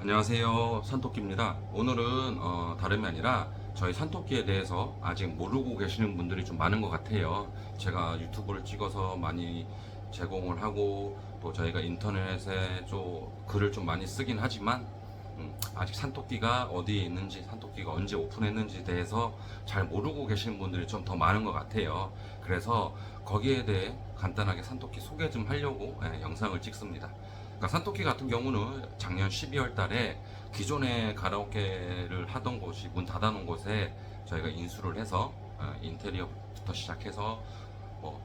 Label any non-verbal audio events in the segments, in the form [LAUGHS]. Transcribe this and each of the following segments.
안녕하세요. 산토끼입니다. 오늘은 어, 다름이 아니라 저희 산토끼에 대해서 아직 모르고 계시는 분들이 좀 많은 것 같아요. 제가 유튜브를 찍어서 많이 제공을 하고 또 저희가 인터넷에 좀 글을 좀 많이 쓰긴 하지만 음, 아직 산토끼가 어디에 있는지 산토끼가 언제 오픈했는지 대해서 잘 모르고 계시는 분들이 좀 더 많은 것 같아요 그래서 거기에 대해 간단하게 산토끼 소개 좀 하려고 예, 영상을 찍습니다 그러니까 산토끼 같은 경우는 작년 12월 달에 기존에 가라오케를 하던 곳이 문 닫아 놓은 곳에 저희가 인수를 해서 어, 인테리어부터 시작해서 뭐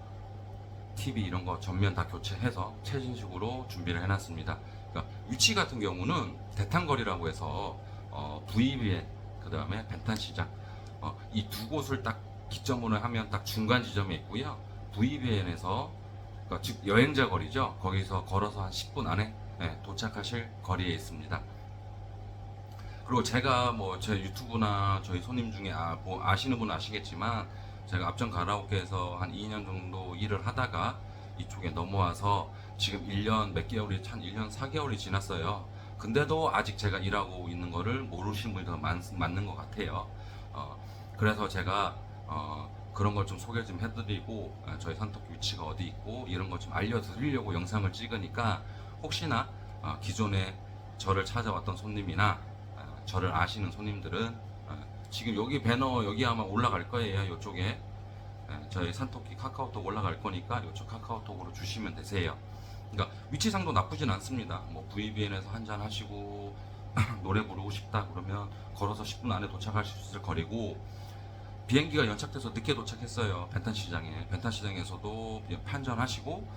TV 이런 거 전면 다 교체해서 최신식으로 준비를 해놨습니다. 그러니까 위치 같은 경우는 대탄거리라고 해서 어, VBN 그 다음에 벤탄시장 어, 이 두 곳을 딱 기점으로 하면 딱 중간 지점에 있고요. VBN에서 그러니까 즉 여행자 거리죠. 거기서 걸어서 한 10분 안에 예, 도착하실 거리에 있습니다. 그리고 제가 뭐 제 유튜브나 저희 손님 중에 아, 뭐 아시는 분은 아시겠지만 제가 앞전 가라오케에서 한 2년 정도 일을 하다가 이쪽에 넘어와서 지금 1년 몇 개월이 한 1년 4개월이 지났어요. 근데도 아직 제가 일하고 있는 거를 모르시는 분이 더 많, 많는 것 같아요. 어, 그래서 제가 어, 그런 걸 좀 소개 좀 해드리고 어, 저희 산토끼 위치가 어디 있고 이런 거좀 알려드리려고 영상을 찍으니까 혹시나 어, 기존에 저를 찾아왔던 손님이나 어, 저를 아시는 손님들은 어, 지금 여기 배너 여기 아마 올라갈 거예요 이쪽에 예, 저희 산토끼 카카오톡 올라갈 거니까 이쪽 카카오톡으로 주시면 되세요. 그러니까 위치상도 나쁘진 않습니다. 뭐 VBN에서 한잔 하시고 [LAUGHS] 노래 부르고 싶다 그러면 걸어서 10분 안에 도착하실 수 있을 거리고 비행기가 연착돼서 늦게 도착했어요. 벤탄 시장에. 벤탄 시장에서도 한잔 하시고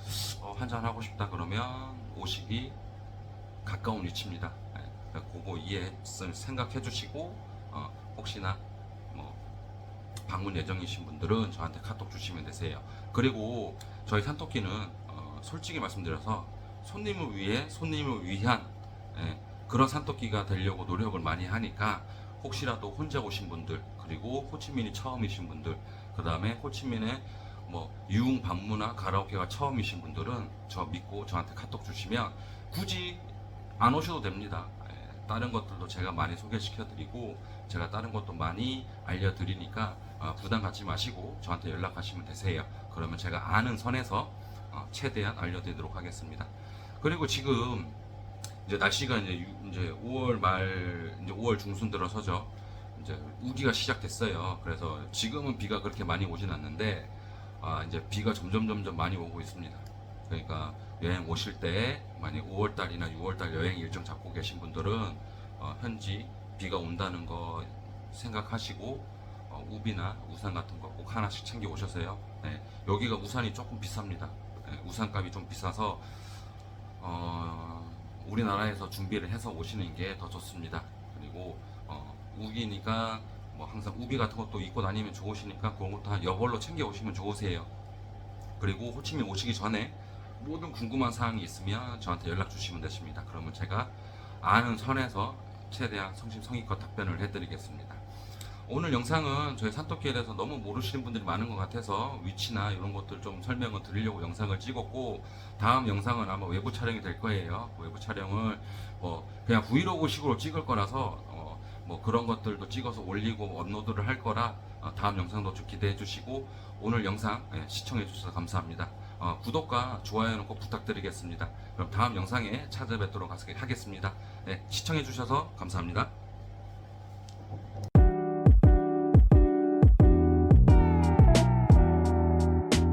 어, 한잔 하고 싶다 그러면 오시기 가까운 위치입니다. 예, 그러니까 그거 이해 생각해 주시고 어, 혹시나 뭐 방문 예정이신 분들은 저한테 카톡 주시면 되세요. 그리고 저희 산토끼는 어, 솔직히 말씀드려서 손님을 위해 손님을 위한 예, 그런 산토끼가 되려고 노력을 많이 하니까 혹시라도 혼자 오신 분들 그리고 호치민이 처음이신 분들 그 다음에 호치민에 뭐 유흥 방문이나 가라오케가 처음이신 분들은 저 믿고 저한테 카톡 주시면 굳이 안 오셔도 됩니다. 예, 다른 것들도 제가 많이 소개시켜 드리고 제가 다른 것도 많이 알려 드리니까 어, 부담 갖지 마시고 저한테 연락하시면 되세요. 그러면 제가 아는 선에서 어, 최대한 알려드리도록 하겠습니다. 그리고 지금 이제 날씨가 이제 5월 말 이제 5월 중순 들어서죠. 이제 우기가 시작됐어요. 그래서 지금은 비가 그렇게 많이 오진 않는데 아, 이제 비가 점점 점점 많이 오고 있습니다. 그러니까 여행 오실 때 만약 5월 달이나 6월 달 여행 일정 잡고 계신 분들은 어, 현지 비가 온다는 거 생각하시고 어, 우비나 우산 같은 거 꼭 하나씩 챙겨 오셔서요. 네, 여기가 우산이 조금 비쌉니다. 네, 우산값이 좀 비싸서 어, 우리나라에서 준비를 해서 오시는 게 더 좋습니다. 그리고 어, 우기니까 뭐 항상 우비 같은 것도 입고 다니면 좋으시니까 그런 것도 한 여벌로 챙겨 오시면 좋으세요. 그리고 호치민 오시기 전에 모든 궁금한 사항이 있으면 저한테 연락 주시면 되십니다. 그러면 제가 아는 선에서 최대한 성심성의껏 답변을 해드리겠습니다. 오늘 영상은 저희 산토끼에 대해서 너무 모르시는 분들이 많은 것 같아서 위치나 이런 것들 좀 설명을 드리려고 영상을 찍었고 다음 영상은 아마 외부 촬영이 될 거예요. 외부 촬영을 뭐 그냥 브이로그식으로 찍을 거라서 어, 뭐 그런 것들도 찍어서 올리고 업로드를 할 거라 어, 다음 영상도 좀 기대해 주시고 오늘 영상 예, 시청해 주셔서 감사합니다. 어, 구독과 좋아요는 꼭 부탁드리겠습니다. 그럼 다음 영상에 찾아뵙도록 하겠습니다. 네, 시청해 주셔서 감사합니다.